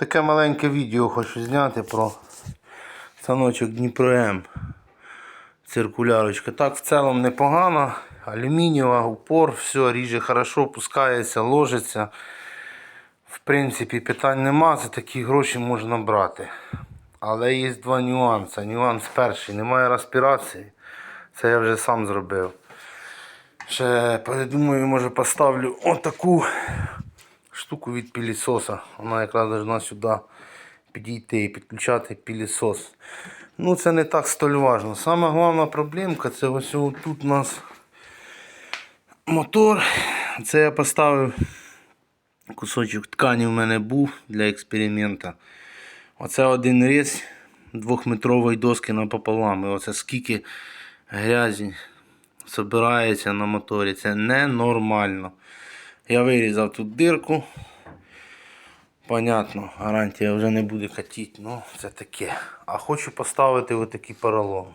Таке маленьке відео хочу зняти про станочок Дніпро М. Циркулярочка. Так в цілому непогано. Алюмінієва, упор, все ріже хорошо, пускається, ложиться. В принципі, питань нема, за такі гроші можна брати. Але є два нюанси. Нюанс перший, немає респірації. Це я вже сам зробив. Ще думаю, може поставлю отаку штуку від пілісоса. Вона якраз должна сюди підійти і підключати пілісос. Ну це не так столь важно. Саме головна проблемка це ось тут у нас мотор. Це я поставив кусочок ткані в мене був для експеримента. Оце один різ двохметрової доски напополам. І оце скільки грязі збирається на моторі. Це ненормально. Я вирізав тут дирку. Понятно, гарантія вже не буде катити, ну це таке. А хочу поставити отакий поролон.